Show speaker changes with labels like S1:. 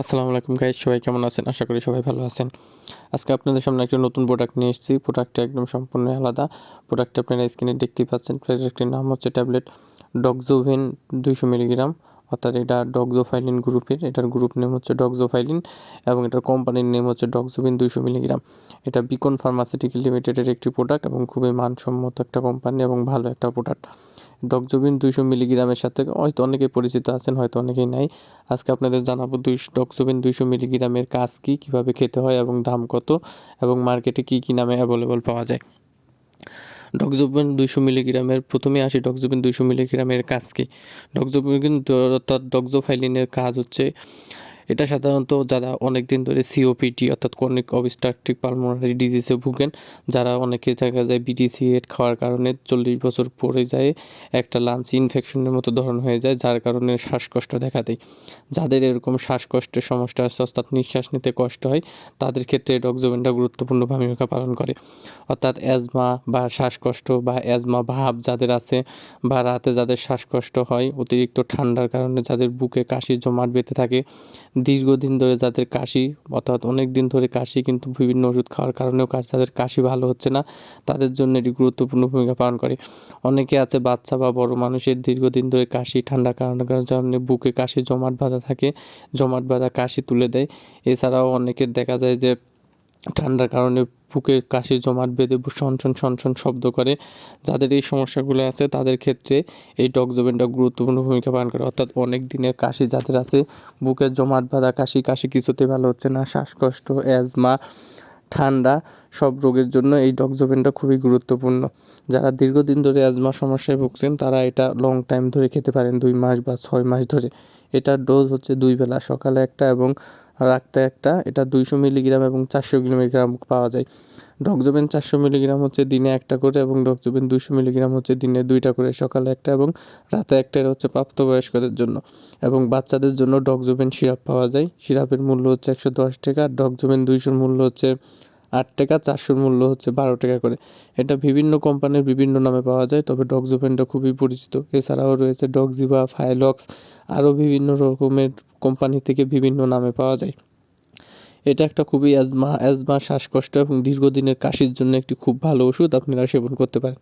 S1: আসসালামু আলাইকুম গাইজ সবাই কেমন আছেন? আশা করি সবাই ভালো আছেন। আজকে আপনাদের সামনে একটা নতুন প্রোডাক্ট নিয়ে এসেছি। প্রোডাক্টটা একদম সম্পূর্ণ আলাদা। প্রোডাক্টটা আপনারা স্ক্রিনে দেখতেই পাচ্ছেন। প্রোডাক্টটির নাম হচ্ছে ট্যাবলেট ডগজোভেন দুইশো মিলিগ্রাম অর্থাৎ এটা ডগজোফাইলিন গ্রুপের এটার গ্রুপ নেম হচ্ছে ডগজোফাইলিন এবং এটার কোম্পানির নেম হচ্ছে ডগজোভিন দুইশো মিলিগ্রাম এটা বিকন ফার্মাসিউটিক্যাল লিমিটেডের একটি প্রোডাক্ট এবং খুবই মানসম্মত একটা কোম্পানি এবং ভালো একটা প্রোডাক্ট ডগজোভিন দুইশো মিলিগ্রামের সাথে হয়তো অনেকেই পরিচিত আছেন, হয়তো অনেকেই নাই। আজকে আপনাদের জানাব দুইশো ডক্সোবিন দুইশো মিলিগ্রামের কাজ কী, কীভাবে খেতে হয় এবং দাম কত এবং মার্কেটে কী কী নামে অ্যাভেলেবল পাওয়া যায়। ডক্সোবিন দুইশো মিলিগ্রামের, প্রথমে আসি ডক্সোবিন দুইশো মিলিগ্রামের কাজ কী? ডক্সোবিন অর্থাৎ ডক্সোফাইলিনের কাজ হচ্ছে এটা সাধারণত যারা অনেক দিন ধরে সিওপিটি অর্থাৎ ক্রনিক অবস্ট্রাকটিভ পালমোনারি ডিজিজে ভুগেন, যারা অনেকে দেখা যায় বিটিসি এড খাওয়ার কারণে চল্লিশ বছর পরে যায়, একটা লাঞ্চ ইনফেকশনের মতো ধরন হয়ে যায়, যার কারণে শ্বাসকষ্ট দেখা দেয়। যাদের এরকম শ্বাসকষ্টের সমস্যা আছে, অর্থাৎ নিঃশ্বাস নিতে কষ্ট হয়, তাদের ক্ষেত্রে ডক্সোভেনটা গুরুত্বপূর্ণ ভূমিকা পালন করে। অর্থাৎ অ্যাজমা বা শ্বাসকষ্ট বা অ্যাজমা ভাব যাদের আছে বা রাতে যাদের শ্বাসকষ্ট হয়, অতিরিক্ত ঠান্ডার কারণে যাদের বুকে কাশি জমাট বেঁধে থাকে দীর্ঘদিন ধরে যাদের কাশি, অর্থাৎ অনেক দিন ধরে কাশি কিন্তু বিভিন্ন ওষুধ খাওয়ার কারণেও কাশি তাদের কাশি ভালো হচ্ছে না। তাদের জন্য এটি গুরুত্বপূর্ণ ভূমিকা পালন করে। অনেকে আছে বাচ্চা বা বড় মানুষের দীর্ঘদিন ধরে কাশি, ঠান্ডা কারণ কারণে বুকে কাশি, জমাট বাঁধা থাকে, জমাট বাঁধা কাশি তুলে দেয়। এছাড়াও অনেকের দেখা যায় যে ঠান্ডার কারণে বুকের কাশি, জমাট বেঁধে সনসন সনসন শব্দ করে। যাদের এই সমস্যাগুলো আছে, তাদের ক্ষেত্রে এই ডগজোভেনটা গুরুত্বপূর্ণ ভূমিকা পালন করে। অর্থাৎ অনেক দিনের কাশি যাদের আছে, বুকের জমাট বাঁধা, কাশি কাশি কিছুতে ভালো হচ্ছে না। শ্বাসকষ্ট, অ্যাজমা, ঠান্ডা সব রোগের জন্য এই ডগজোভেনটা খুবই গুরুত্বপূর্ণ। যারা দীর্ঘদিন ধরে অ্যাজমা সমস্যায় ভুগছেন, তারা এটা লং টাইম ধরে খেতে পারেন, দুই মাস বা ছয় মাস ধরে। এটার ডোজ হচ্ছে দুই বেলা, সকালে একটা এবং রাখতে একটা, এটা দুইশো মিলিগ্রাম এবং চারশো মিলিগ্রাম পাওয়া যায়। ডক্সোবেন চারশো মিলিগ্রাম হচ্ছে দিনে একটা করে এবং ডক্সোবেন দুশো মিলিগ্রাম হচ্ছে দিনে দুইটা করে, সকালে একটা এবং রাতে একটা হচ্ছে প্রাপ্তবয়স্কদের জন্য। এবং বাচ্চাদের জন্য ডক্সোবেন সিরাপ পাওয়া যায়। সিরাপের মূল্য হচ্ছে একশো দশ টাকা ডকজোবেন দুইশোর মূল্য হচ্ছে আট টাকা, চারশোর মূল্য হচ্ছে বারো টাকা করে। এটা বিভিন্ন কোম্পানির বিভিন্ন নামে পাওয়া যায়, তবে ডক্সোভেনটা খুবই পরিচিত। এছাড়াও রয়েছে ডগজিবা ফাইলক্স, আরও বিভিন্ন রকমের কোম্পানি থেকে বিভিন্ন নামে পাওয়া যায়। এটা একটা খুবই অ্যাজমা অ্যাজমা শ্বাসকষ্ট এবং দীর্ঘদিনের কাশির জন্য একটি খুব ভালো ওষুধ, আপনারা সেবন করতে পারেন।